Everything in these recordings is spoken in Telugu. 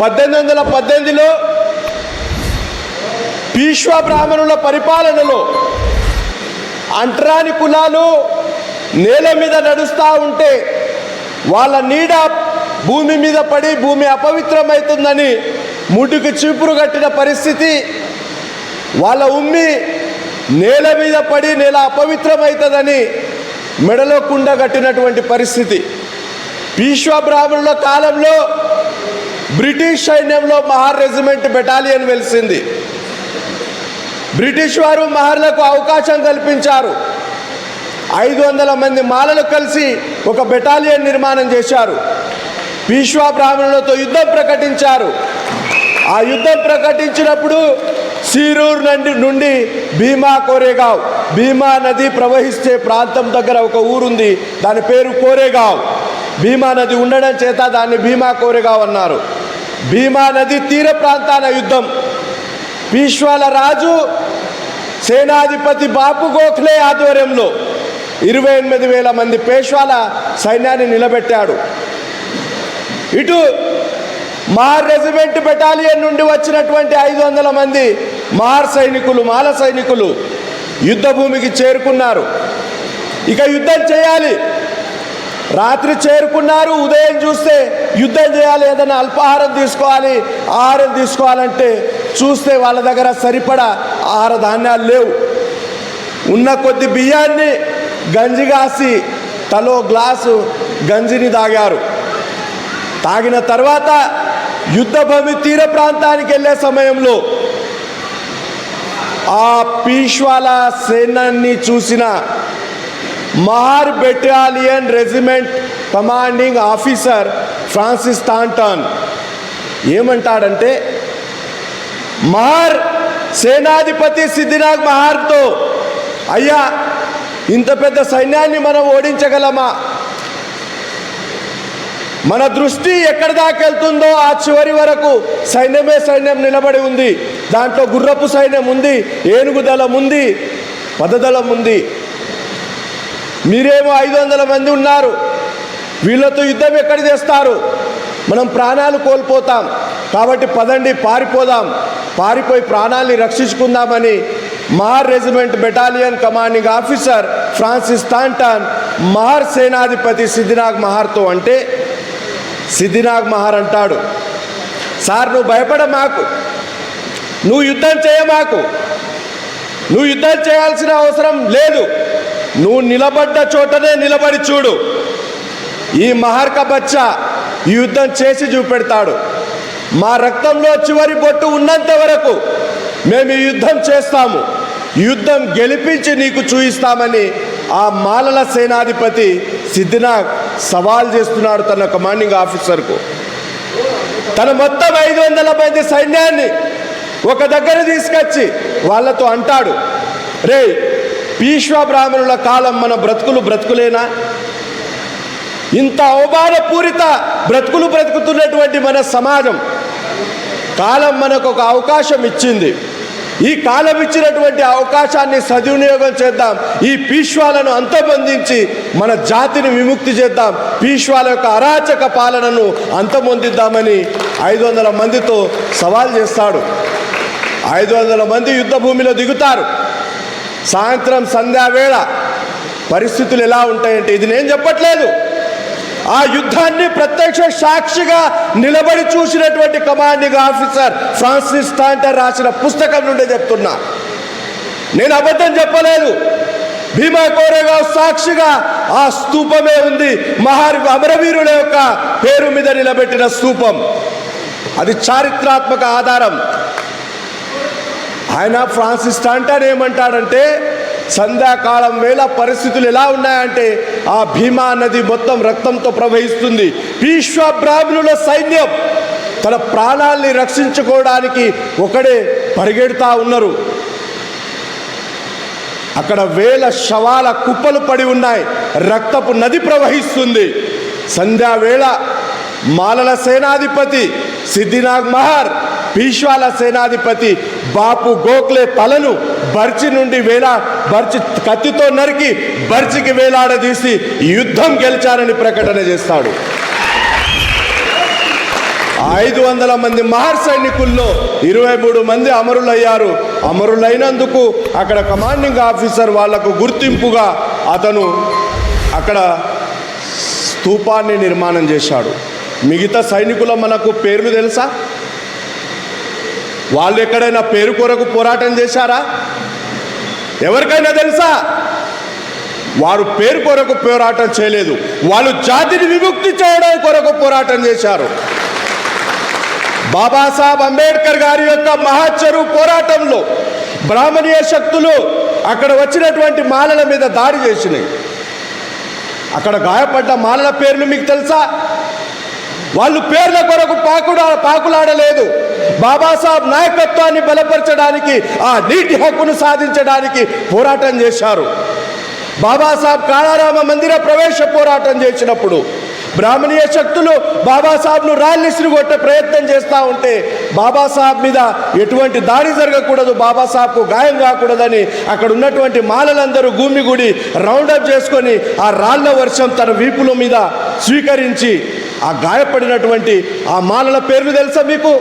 పద్దెనిమిది వందల పద్దెనిమిదిలో పీశ్వ బ్రాహ్మణుల పరిపాలనలో అంటరాని కులాలు నేల మీద నడుస్తూ ఉంటే వాళ్ళ నీడ భూమి మీద పడి భూమి అపవిత్రమవుతుందని ముటికి చీపురు కట్టిన పరిస్థితి వాళ్ళ ఉమ్మి నేల మీద పడి నేల అపవిత్రమవుతుందని మెడలో కుండ కట్టినటువంటి పరిస్థితి. పీశ్వ బ్రాహ్మణుల కాలంలో బ్రిటిష్ సైన్యంలో మహార్ రెజిమెంట్ బెటాలియన్ వెలిసింది. బ్రిటిష్ వారు మహర్లకు అవకాశం కల్పించారు. ఐదు వందల మంది మాలలు కలిసి ఒక బెటాలియన్ నిర్మాణం చేశారు. పీష్వా బ్రాహ్మణులతో యుద్ధం ప్రకటించారు. ఆ యుద్ధం ప్రకటించినప్పుడు సీరూర్ నుండి నుండి భీమా కోరేగావ్ భీమా నది ప్రవహించే ప్రాంతం దగ్గర ఒక ఊరుంది. దాని పేరు కోరేగావ్. భీమా నది ఉండడం చేత దాన్ని భీమా కోరిగా ఉన్నారు. భీమా నది తీర ప్రాంతాల యుద్ధం. పీష్వాల రాజు సేనాధిపతి బాపు గోఖలే ఆధ్వర్యంలో ఇరవై ఎనిమిది వేల మంది పేష్వాల సైన్యాన్ని నిలబెట్టాడు. ఇటు మార్ రెజిమెంట్ బెటాలియన్ నుండి వచ్చినటువంటి ఐదు వందల మంది మార్ సైనికులు మాల సైనికులు యుద్ధ భూమికి చేరుకున్నారు. ఇక యుద్ధం చేయాలి. రాత్రి చేరుకున్నారు ఉదయం చూస్తే యుద్ధం చేయాలి ఏదైనా అల్పాహారం తీసుకోవాలి ఆహారం తీసుకోవాలంటే చూస్తే వాళ్ళ దగ్గర సరిపడా ఆహార ధాన్యాలు లేవు. ఉన్న కొద్ది బియ్యాన్ని గంజి కాసి తలో గ్లాసు గంజిని తాగారు. తాగిన తర్వాత యుద్ధభూమి తీర ప్రాంతానికి వెళ్ళే సమయంలో ఆ పీష్వాల సేనాన్ని చూసిన Mahar battalion regiment commanding officer Francis Staunton ఏమంటాడంటే మహార్ సేనాధిపతి సిద్ధినాథ్ మహార్తో అయ్యా ఇంత పెద్ద సైన్యాన్ని మనం ఓడించగలమా? మన దృష్టి ఎక్కడ దాకెళ్తుందో ఆ చివరి వరకు సైన్యమే సైన్యం నిలబడి ఉంది. దాంట్లో గుర్రపు సైన్యం ఉంది ఏనుగుదళం ఉంది పదదళం ఉంది. మీరేమో ఐదు వందల మంది ఉన్నారు. వీళ్ళతో యుద్ధం ఎక్కడ చేస్తారు మనం ప్రాణాలు కోల్పోతాం. కాబట్టి పదండి పారిపోదాం. పారిపోయి ప్రాణాల్ని రక్షించుకుందామని Mahar regiment battalion commanding officer Francis Staunton Mahar సేనాధిపతి సిద్ధినాగ్ మహార్తో అంటే సిద్ధినాగ్ మహార్ అంటాడు సార్ నువ్వు భయపడ మాకు. నువ్వు యుద్ధం చేయ మాకు. నువ్వు యుద్ధం చేయాల్సిన అవసరం లేదు. నువ్వు నిలబడ్డ చోటనే నిలబడి చూడు. ఈ మహర్క బచ్చ ఈ యుద్ధం చేసి చూపెడతాడు. మా రక్తంలో చివరి బొట్టు ఉన్నంత వరకు మేము ఈ యుద్ధం చేస్తాము. యుద్ధం గెలిపించి నీకు చూయిస్తామని ఆ మాలల సేనాధిపతి సిద్ధినాగ్ సవాల్ చేస్తున్నాడు తన కమాండింగ్ ఆఫీసర్కు. తన మొత్తం ఐదు వందల మంది సైన్యాన్ని ఒక దగ్గర తీసుకొచ్చి వాళ్ళతో అంటాడు. రే పీష్వ బ్రాహ్మణుల కాలం మన బ్రతుకులు బ్రతుకులేనా? ఇంత అవమానపూరిత బ్రతుకులు బ్రతుకుతున్నటువంటి మన సమాజం కాలం మనకు ఒక అవకాశం ఇచ్చింది. ఈ కాలం ఇచ్చినటువంటి అవకాశాన్ని సద్వినియోగం చేద్దాం. ఈ పీష్వాలను అంతమొందించి మన జాతిని విముక్తి చేద్దాం. పీష్వాల యొక్క అరాచక పాలనను అంతమొందిద్దామని ఐదు వందల మందితో సవాల్ చేస్తాడు. ఐదు వందల మంది యుద్ధ భూమిలో దిగుతారు. సాయంత్రం సంధ్యావేళ పరిస్థితులు ఎలా ఉంటాయంటే ఇది నేను చెప్పట్లేదు. ఆ యుద్ధాన్ని ప్రత్యక్ష సాక్షిగా నిలబడి చూసినటువంటి కమాండింగ్ ఆఫీసర్ ఫ్రాన్సిస్ థాంటర్ రాసిన పుస్తకం నుండే చెప్తున్నా. నేను అబద్ధం చెప్పలేదు. భీమా కోరేగావ్ సాక్షిగా ఆ స్తూపమే ఉంది. మహారి అమరవీరుల యొక్క పేరు మీద నిలబెట్టిన స్తూపం అది చారిత్రాత్మక ఆధారం. ఆయన ఫ్రాన్సిస్ టాంటన్ ఏమంటాడంటే సంధ్యాకాలం వేళ పరిస్థితులు ఎలా ఉన్నాయంటే ఆ భీమా నది మొత్తం రక్తంతో ప్రవహిస్తుంది. పీష్వ బ్రాహ్మణుల సైన్యం తన ప్రాణాల్ని రక్షించుకోవడానికి ఒకడే పరిగెడుతూ ఉన్నారు. అక్కడ వేల శవాల కుప్పలు పడి ఉన్నాయి. రక్తపు నది ప్రవహిస్తుంది. సంధ్యావేళ మాలల సేనాధిపతి సిద్ధినాగ్ మహార్ భీష్వాల సేనాధిపతి బాపు గోఖలే తలను బర్చి నుండి వేలా బర్చి కత్తితో నరికి బర్చికి వేలాడదీసి యుద్ధం గెలిచారని ప్రకటన చేస్తాడు. ఐదు వందల మంది మహర్ సైనికుల్లో ఇరవై మూడు మంది అమరులయ్యారు. అమరులైనందుకు అక్కడ కమాండింగ్ ఆఫీసర్ వాళ్ళకు గుర్తింపుగా అతను అక్కడ స్తూపాన్ని నిర్మాణం చేశాడు. మిగతా సైనికుల మనకు పేర్లు తెలుసా? వాళ్ళు ఎక్కడైనా పేరు కొరకు పోరాటం చేశారా? ఎవరికైనా తెలుసా? వారు పేరు కొరకు పోరాటం చేయలేదు. వాళ్ళు జాతిని విముక్తి చేయడం కొరకు పోరాటం చేశారు. బాబాసాహెబ్ అంబేద్కర్ గారి యొక్క మహాచరు పోరాటంలో బ్రాహ్మణీయ శక్తులు అక్కడ వచ్చినటువంటి మాలల మీద దాడి చేసినాయి. అక్కడ గాయపడ్డ మాలల పేర్లు మీకు తెలుసా? వాళ్ళు పేర్ల కొరకు పాకుడా పాకులాడలేదు. బాబాసాహెబ్ నాయకత్వాన్ని బలపరచడానికి ఆ నీటి హక్కును సాధించడానికి పోరాటం చేశారు. బాబాసాహెబ్ కాళారామ మందిర ప్రవేశ పోరాటం చేసినప్పుడు బ్రాహ్మణీయ శక్తులు బాబాసాహెబ్ను రాళ్ళిసిరి కొట్టే ప్రయత్నం చేస్తూ ఉంటే బాబాసాహెబ్ మీద ఎటువంటి దాడి జరగకూడదు బాబాసాహెబ్కు గాయం కాకూడదని అక్కడ ఉన్నటువంటి మాలలందరూ గుమిగుడి రౌండప్ చేసుకొని ఆ రాళ్ళ వర్షం తన వీపుల మీద స్వీకరించి ఆ గాయపడినటువంటి ఆ మాలల పేర్లు తెలుసా మీకు?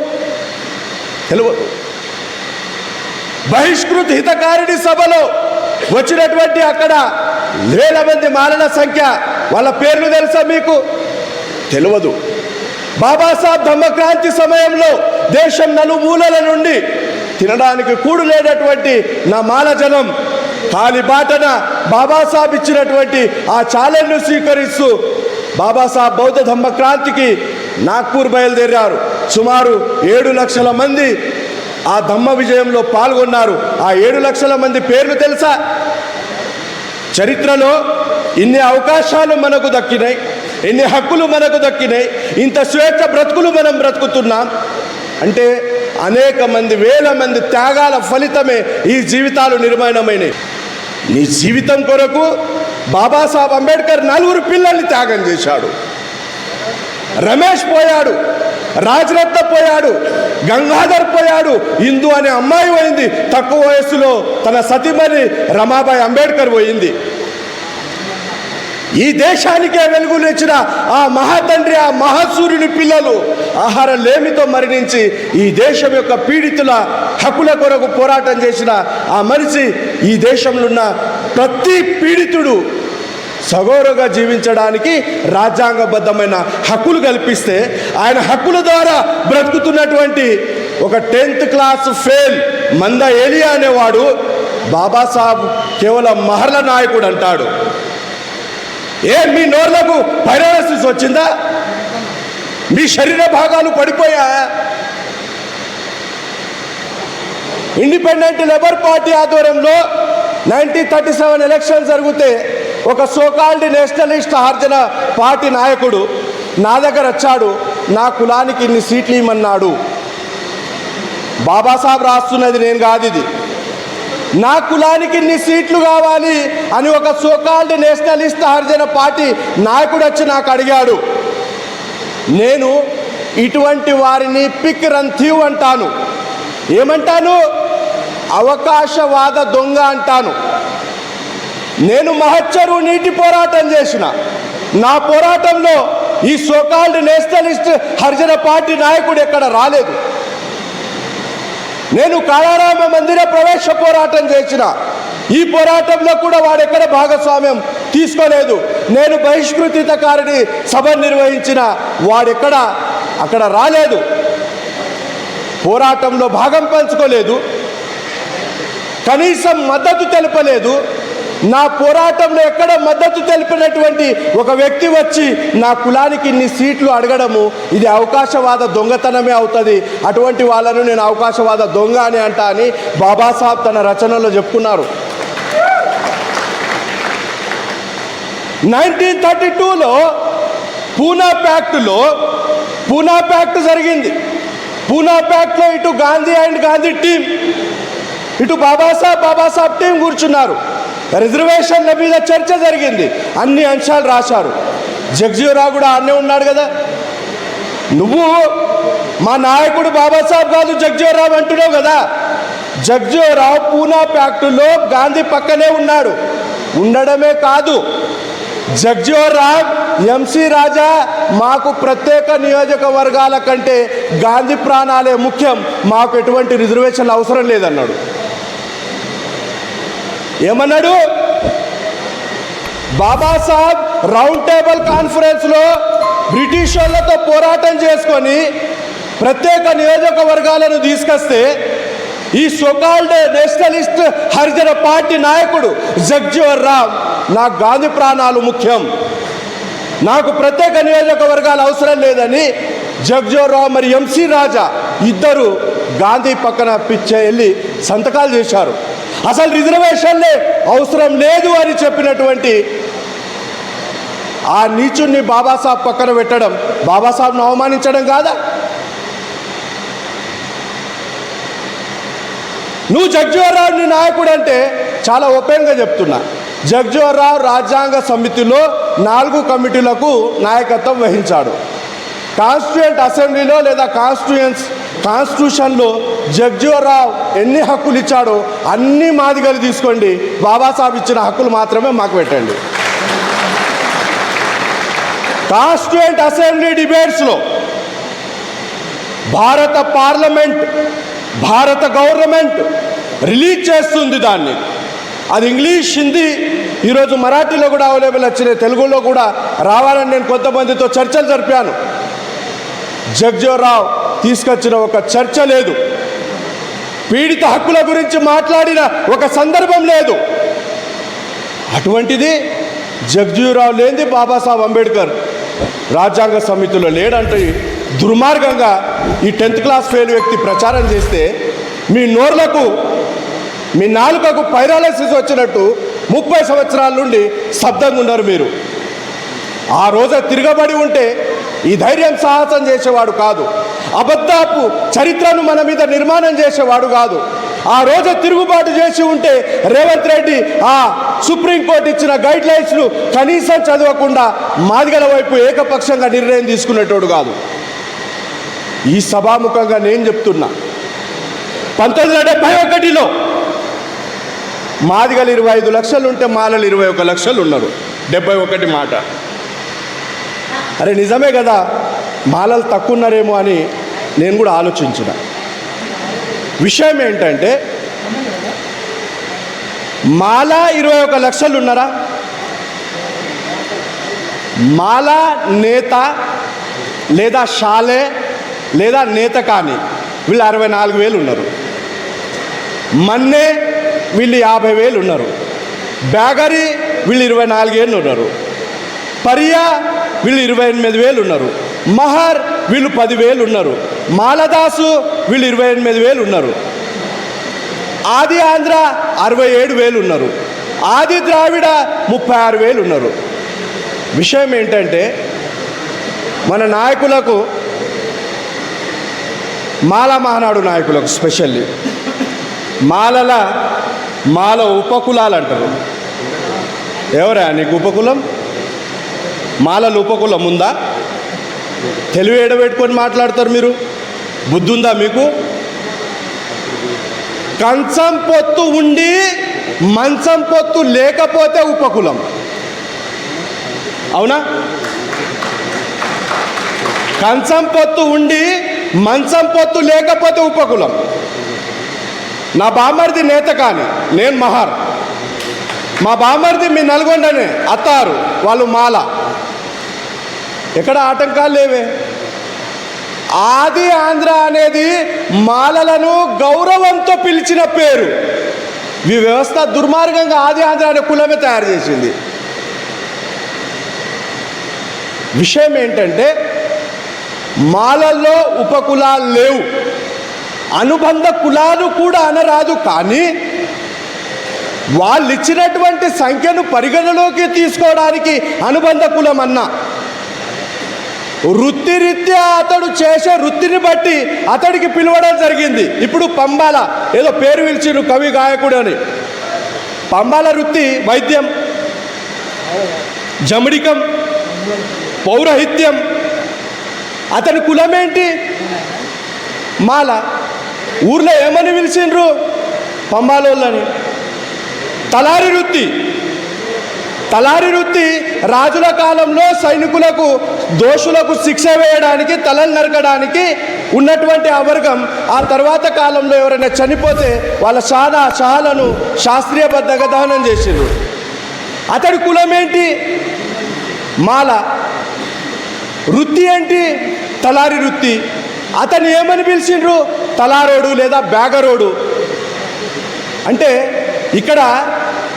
తెలియదు బహిష్కృత హితకారిణి సభలో వచ్చినటువంటి అక్కడ వేల మంది మాలల సంఖ్య వాళ్ళ పేర్లు తెలుసా మీకు? తెలియదు బాబాసాహెబ్ ధమ్మక్రాంతి సమయంలో దేశం నలుమూలల నుండి తినడానికి కూడు లేనటువంటి నా మాల జనం కాలిబాటన బాబాసాహెబ్ ఇచ్చినటువంటి ఆ ఛాలెంజ్ను స్వీకరిస్తూ బాబాసాహెబ్ బౌద్ధ ధమ్మక్రాంతికి నాగ్పూర్ బయలుదేరారు. సుమారు ఏడు లక్షల మంది ఆ ధమ్మ విజయంలో పాల్గొన్నారు. ఆ ఏడు లక్షల మంది పేర్లు తెలుసా? చరిత్రలో ఇన్ని అవకాశాలు మనకు దక్కినాయి ఎన్ని హక్కులు మనకు దక్కినాయి ఇంత స్వేచ్ఛ బ్రతుకులు మనం బ్రతుకుతున్నాం. అంటే అనేక మంది వేల మంది త్యాగాల ఫలితమే ఈ జీవితాలు నిర్మాణమైనవి. నీ జీవితం కొరకు బాబాసాహెబ్ అంబేద్కర్ నలుగురు పిల్లల్ని త్యాగం చేశాడు. రమేష్ పోయాడు రాజరత్న పోయాడు గంగాధర్ పోయాడు ఇందు అనే అమ్మాయి పోయింది. తక్కువ వయస్సులో తన సతీమణి రమాబాయి అంబేద్కర్ పోయింది. ఈ దేశానికే వెలుగునిచ్చిన ఆ మహాతండ్రి ఆ మహాసూర్యుని పిల్లలు ఆహార లేమితో మరణించి ఈ దేశం యొక్క పీడితుల హక్కుల కొరకు పోరాటం చేసిన ఆ మనిషి ఈ దేశంలో ఉన్న ప్రతి పీడితుడు సగౌరవగా జీవించడానికి రాజ్యాంగబద్ధమైన హక్కులు కల్పిస్తే ఆయన హక్కుల ద్వారా బ్రతుకుతున్నటువంటి ఒక టెన్త్ క్లాస్ ఫెయిల్ మంద ఏలియా అనేవాడు బాబాసాహెబ్ కేవలం మహర్ల నాయకుడు అంటాడు. ఏ మీ నోర్లకు పైరాలసిస్ వచ్చిందా? మీ శరీర భాగాలు పడిపోయా? ఇండిపెండెంట్ లేబర్ పార్టీ ఆధ్వర్యంలో నైన్టీన్ థర్టీ సెవెన్ ఎలక్షన్ జరిగితే ఒక సోకాల్డ్ నేషనలిస్ట్ ఆర్జన పార్టీ నాయకుడు నా దగ్గర వచ్చాడు నా కులానికి ఇన్ని సీట్లు ఇమ్మన్నాడు. బాబాసాహెబ్ రాస్తున్నది నేను కాదు ఇది. నా కులానికి ఇన్ని సీట్లు కావాలి అని ఒక సోకాల్డ్ నేషనలిస్ట్ హరిజన పార్టీ నాయకుడు వచ్చి నాకు అడిగాడు. నేను ఇటువంటి వారిని పిక్ రన్ థీవ్ అంటాను. ఏమంటాను? అవకాశవాద దొంగ అంటాను. నేను మహచ్చరు నీటి పోరాటం చేసిన. నా పోరాటంలో ఈ సోకాల్డ్ నేషనలిస్ట్ హరిజన పార్టీ నాయకుడు ఎక్కడ రాలేదు. నేను కాళారామ మందిర ప్రవేశ పోరాటం చేసిన. ఈ పోరాటంలో కూడా వాడెక్కడ భాగస్వామ్యం తీసుకోలేదు. నేను బహిష్కృతితకారిని సభ నిర్వహించిన వాడెక్కడ? అక్కడ రాలేదు. పోరాటంలో భాగం పంచుకోలేదు. కనీసం మద్దతు తెలపలేదు. నా పోరాటంలో ఎక్కడ మద్దతు తెలిపినటువంటి ఒక వ్యక్తి వచ్చి నా కులానికి ఇన్ని సీట్లు అడగడము ఇది అవకాశవాద దొంగతనమే అవుతుంది. అటువంటి వాళ్ళను నేను అవకాశవాద దొంగ అని అంటా అని బాబాసాహెబ్ తన రచనలో చెప్పుకున్నారు. నైన్టీన్ థర్టీ టూలో పూనా ప్యాక్ట్లో పూనా ప్యాక్ట్ జరిగింది. పూనా ప్యాక్ట్లో ఇటు గాంధీ అండ్ గాంధీ టీం ఇటు బాబాసాహెబ్ బాబాసాహెబ్ టీం కూర్చున్నారు. రిజర్వేషన్ల మీద చర్చ జరిగింది. అన్ని అంశాలు రాశారు. జగ్జీవరావు కూడా ఆడనే ఉన్నాడు కదా. నువ్వు మా నాయకుడు బాబాసాహెబ్ కాదు జగ్జీవరావు అంటున్నావు కదా. జగ్జీవరావు పూనా ప్యాక్టులో గాంధీ పక్కనే ఉన్నాడు. ఉండడమే కాదు. జగ్జీవరావు ఎంసీ ఎంసి రాజా మాకు ప్రత్యేక నియోజకవర్గాల కంటే గాంధీ ప్రాణాలే ముఖ్యం. మాకు ఎటువంటి రిజర్వేషన్లు అవసరం లేదన్నాడు. ఏమన్నాడు? బాబాసాహెబ్ రౌండ్ టేబుల్ కాన్ఫరెన్స్లో బ్రిటిష్ వాళ్ళతో పోరాటం చేసుకొని ప్రత్యేక నియోజకవర్గాలను తీసుకొస్తే ఈ సొకాల్డ్ నేషనలిస్ట్ హరిజన పార్టీ నాయకుడు జగ్జీవన్ రామ్ నాకు గాంధీ ప్రాణాలు ముఖ్యం. నాకు ప్రత్యేక నియోజకవర్గాలు అవసరం లేదని జగ్జీవన్ రావు మరి ఎంసీ రాజా ఇద్దరు గాంధీ పక్కన పిచ్చే వెళ్ళి సంతకాలు చేశారు. అసలు రిజర్వేషన్లే అవసరం లేదు అని చెప్పినటువంటి ఆ నీచుణ్ణి బాబాసాహెబ్ పక్కన పెట్టడం బాబాసాహెబ్ను అవమానించడం కాదా? నువ్వు జగ్జీవన్రావు నీ నాయకుడు అంటే చాలా ఓపెన్గా చెప్తున్నా. జగ్జీవన్రావు రాజ్యాంగ సమితిలో నాలుగు కమిటీలకు నాయకత్వం వహించాడు. కాన్స్టిట్యూయెంట్ అసెంబ్లీలో లేదా కాన్స్టిట్యూయన్స్ కాన్స్టిట్యూషన్లో జగ్జీవరావు ఎన్ని హక్కులు ఇచ్చాడో అన్ని మాదిగలు తీసుకోండి. బాబాసాహెబ్ ఇచ్చిన హక్కులు మాత్రమే మాకు పెట్టండి. కాన్స్టిట్యూయెంట్ అసెంబ్లీ డిబేట్స్లో భారత పార్లమెంట్ భారత గవర్నమెంట్ రిలీజ్ చేస్తుంది దాన్ని. అది ఇంగ్లీష్ హిందీ ఈరోజు మరాఠీలో కూడా అవైలబుల్ వచ్చినాయి. తెలుగులో కూడా రావాలని నేను కొంతమందితో చర్చలు జరిపాను. జగ్జీవరావు తీసుకొచ్చిన ఒక చర్చ లేదు. పీడిత హక్కుల గురించి మాట్లాడిన ఒక సందర్భం లేదు. అటువంటిది జగ్జీవరావు లేనిది బాబాసాహెబ్ అంబేద్కర్ రాజ్యాంగ సమితిలో లేడంటే. దుర్మార్గంగా ఈ టెన్త్ క్లాస్ ఫెయిల్ వ్యక్తి ప్రచారం చేస్తే మీ నోర్లకు మీ నాలుకకు పైరాలసిస్ వచ్చినట్టు ముప్పై సంవత్సరాల నుండి శబ్దంగా ఉన్నారు మీరు. ఆ రోజు తిరగబడి ఉంటే ఈ ధైర్యం సాహసం చేసేవాడు కాదు. అబద్ధపు చరిత్రను మన మీద నిర్మాణం చేసేవాడు కాదు. ఆ రోజు తిరుగుబాటు చేసి ఉంటే రేవంత్ రెడ్డి ఆ సుప్రీంకోర్టు ఇచ్చిన గైడ్ లైన్స్ను కనీసం చదవకుండా మాదిగల వైపు ఏకపక్షంగా నిర్ణయం తీసుకునేటోడు కాదు. ఈ సభాముఖంగా నేను చెప్తున్నా. పంతొమ్మిది వందల డెబ్బై ఒకటిలో మాదిగలు ఇరవై ఐదు లక్షలు ఉంటే మాలలు ఇరవై ఒక లక్షలు ఉన్నారు డెబ్బై ఒకటి మాట. అరే నిజమే కదా మాలలు తక్కువ ఉన్నారేమో అని నేను కూడా ఆలోచించిన. విషయం ఏంటంటే మాల ఇరవై ఒక లక్షలు ఉన్నారా? మాల నేత లేదా షాలే లేదా నేత కానీ వీళ్ళు అరవై నాలుగు వేలు ఉన్నారు. మన్నే వీళ్ళు యాభై వేలు ఉన్నారు. బ్యాగరి వీళ్ళు ఇరవై నాలుగేళ్ళు ఉన్నారు. పరియా వీళ్ళు ఇరవై ఎనిమిది వేలు ఉన్నారు. మహర్ వీళ్ళు పదివేలు ఉన్నారు. మాలదాసు వీళ్ళు ఇరవై ఎనిమిది వేలు ఉన్నారు. ఆది ఆంధ్ర అరవై ఏడు వేలు ఉన్నారు. ఆది ద్రావిడ ముప్పై ఆరు వేలు ఉన్నారు. విషయం ఏంటంటే మన నాయకులకు మాల మహానాడు నాయకులకు స్పెషల్లీ మాలల మాల ఉపకులాలు అంటారు. ఎవరా నీకు ఉపకులం? మాలలు ఉపకులం ఉందా తెలివి ఎడబెట్టుకొని మాట్లాడతారు మీరు. బుద్ధి ఉందా మీకు? కంచం పొత్తు ఉండి మంచం పొత్తు లేకపోతే ఉపకులం. అవునా? కంచం పొత్తు ఉండి మంచం పొత్తు లేకపోతే ఉపకులం. నా బామర్ది నేత కానీ నేను మహార్. మా బామర్ది మీ నల్గొండనే అత్తారు వాళ్ళు మాల. ఎక్కడ ఆటంకాలు లేవే. ఆది ఆంధ్ర అనేది మాలలను గౌరవంతో పిలిచిన పేరు. ఈ వ్యవస్థ దుర్మార్గంగా ఆది ఆంధ్ర అనే కులమే తయారు చేసింది. విషయం ఏంటంటే మాలల్లో ఉపకులాలు లేవు. అనుబంధ కులాలు కూడా అనరాదు కానీ వాళ్ళు ఇచ్చినటువంటి సంఖ్యను పరిగణలోకి తీసుకోవడానికి అనుబంధ కులం అన్నా వృత్తిరీత్యా అతడు చేసే వృత్తిని బట్టి అతడికి పిలవడం జరిగింది. ఇప్పుడు పంబాల ఏదో పేరు పిలిచిండు కవి గాయకుడు అని. పంబాల వృత్తి వైద్యం జమడికం పౌరహిత్యం. అతని కులమేంటి? మాల. ఊర్లో ఏమని పిలిచిండ్రు? పంబాలోళ్ళని. తలారి వృత్తి. తలారి వృత్తి రాజుల కాలంలో సైనికులకు దోషులకు శిక్ష వేయడానికి తలలు నరకడానికి ఉన్నటువంటి ఆ వర్గం ఆ తర్వాత కాలంలో ఎవరైనా చనిపోతే వాళ్ళ షానా షాలను శాస్త్రీయబద్ధంగా దహనం చేసిండ్రు. అతడి కులం ఏంటి మాల. వృత్తి ఏంటి? తలారి వృత్తి. అతను ఏమని పిలిచిండ్రు? తలారోడు లేదా బ్యాగరోడు. అంటే ఇక్కడ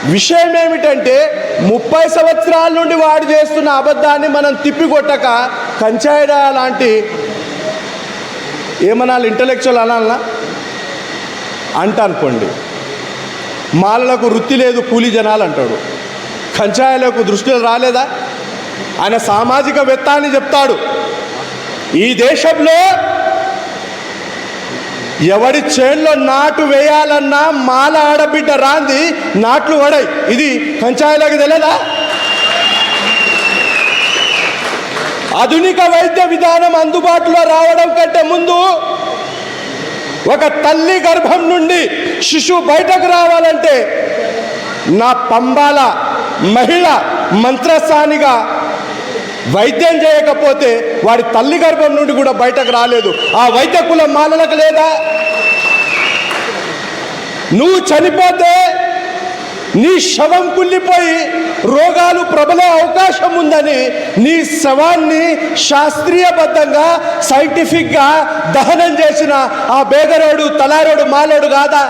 విషయం ఏమిటంటే ముప్పై సంవత్సరాల నుండి వాడు చేస్తున్న అబద్ధాన్ని మనం తిప్పికొట్టక కంచాయిడా లాంటి ఏమనాలి ఇంటలెక్చువల్ అనాలనా? అంట అనుకోండి మాలలకు వృత్తి లేదు కూలి జనాలు అంటాడు. కంచాయలకు దృష్టిలో రాలేదా? ఆయన సామాజికవేత్త అని చెప్తాడు. ఈ దేశంలో ఎవరి చేన్లో నాటు వేయాలన్నా మాల ఆడబిడ్డ రాంది నాట్లు వడై ఇది కంచాయలకు తెలియదా ఆధునిక వైద్య విధానం అందుబాటులో రావడం కంటే ముందు ఒక తల్లి గర్భం నుండి శిశువు బయటకు రావాలంటే నా పంబాల మహిళ మంత్రస్థానిగా వైద్యం చేయకపోతే వాడి తల్లి గర్భం నుండి కూడా బయటకు రాలేదు. ఆ వైద్య కులం మాలలకు లేదా? నువ్వు చనిపోతే నీ శవం కుళ్ళిపోయి రోగాలు ప్రబలే అవకాశం ఉందని నీ శవాన్ని శాస్త్రీయబద్ధంగా సైంటిఫిక్గా దహనం చేసిన ఆ బేగరోడు తలారోడు మాలోడు కాదా?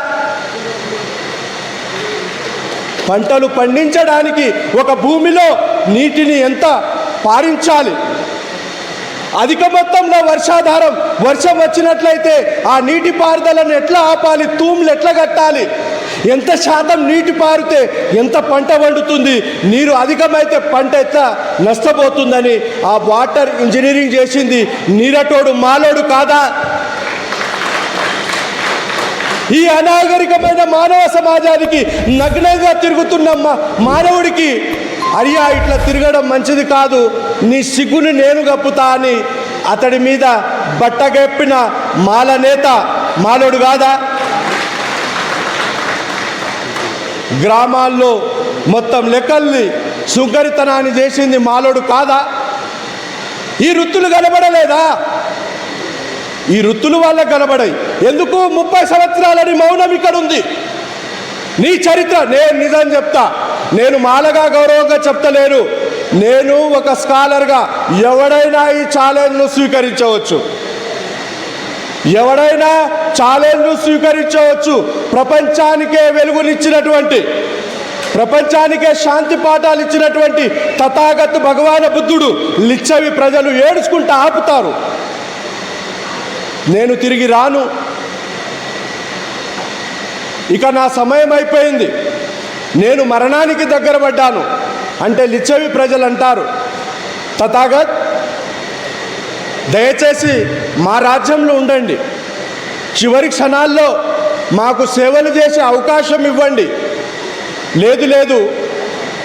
పంటలు పండించడానికి ఒక భూమిలో నీటిని ఎంత పారించాలి. అధిక మొత్తంలో వర్షాధారం వర్షం వచ్చినట్లయితే ఆ నీటి పారుదలను ఎట్లా ఆపాలి తూములు ఎట్లా కట్టాలి? ఎంత శాతం నీటి పారితే ఎంత పంట వండుతుంది నీరు అధికమైతే పంట ఎట్లా నష్టపోతుందని ఆ వాటర్ ఇంజనీరింగ్ చేసింది నీరటోడు మాలోడు కాదా? ఈ అనాగరికమైన మానవ సమాజానికి నగ్నంగా తిరుగుతున్న మానవుడికి అరియా ఇట్లా తిరగడం మంచిది కాదు. నీ సిగ్గుని నేను గప్పుతా అని అతడి మీద బట్టగెప్పిన మాల నేత మాలోడు కాదా? గ్రామాల్లో మొత్తం లెక్కల్ని సుంకరితనాన్ని చేసింది మాలోడు కాదా? ఈ వృత్తులు కనబడలేదా? ఈ వృత్తులు వాళ్ళకు కనబడాయి. ఎందుకు ముప్పై సంవత్సరాలని మౌనం ఇక్కడ ఉంది నీ చరిత్ర నేను నిజం చెప్తా. నేను మాలగా గౌరవంగా చెప్తలేను. నేను ఒక స్కాలర్గా ఎవడైనా ఈ ఛాలెంజ్ను స్వీకరించవచ్చు. ఎవడైనా ఛాలెంజ్ను స్వీకరించవచ్చు. ప్రపంచానికే వెలుగునిచ్చినటువంటి ప్రపంచానికే శాంతి పాఠాలు ఇచ్చినటువంటి తథాగత్ భగవాన బుద్ధుడు లిచ్చవి ప్రజలు ఏడుచుకుంటూ ఆపుతారు. నేను తిరిగి రాను. ఇక నా సమయం అయిపోయింది. నేను మరణానికి దగ్గర పడ్డాను అంటే లిచ్చవి ప్రజలు అంటారు. తథాగత్ దయచేసి మా రాజ్యంలో ఉండండి. చివరి క్షణాల్లో మాకు సేవలు చేసే అవకాశం ఇవ్వండి. లేదు లేదు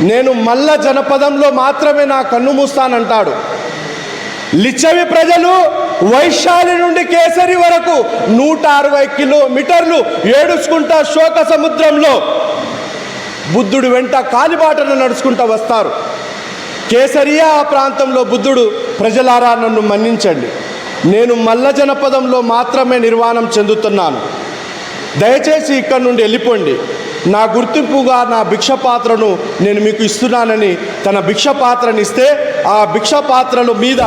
నేను మల్ల జనపదంలో మాత్రమే నా కన్ను మూస్తానంటాడు. లిచ్చవి ప్రజలు వైశాలి నుండి కేసరి వరకు నూట అరవై కిలోమీటర్లు ఏడుచుకుంటా శోక సముద్రంలో బుద్ధుడు వెంట కాలిబాటను నడుచుకుంటా వస్తారు. కేసరియా ఆ ప్రాంతంలో బుద్ధుడు ప్రజలారా నన్ను మన్నించండి. నేను మల్ల జనపదంలో మాత్రమే నిర్వాణం చెందుతున్నాను. దయచేసి ఇక్కడ నుండి వెళ్ళిపోండి. నా గుర్తింపుగా నా భిక్ష పాత్రను నేను మీకు ఇస్తున్నానని తన భిక్ష పాత్రని ఇస్తే ఆ భిక్ష పాత్రల మీద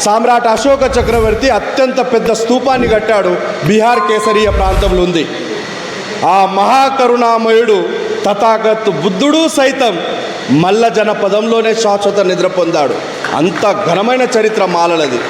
సామ్రాట్ అశోక చక్రవర్తి అత్యంత పెద్ద స్తూపాన్ని కట్టాడు. బీహార్ కేసరియ ప్రాంతంలో ఉంది. ఆ మహాకరుణామయుడు తథాగత్ బుద్ధుడు సైతం మల్ల జనపదంలోనే శాశ్వత నిద్ర పొందాడు. అంత ఘనమైన చరిత్ర మాలలది.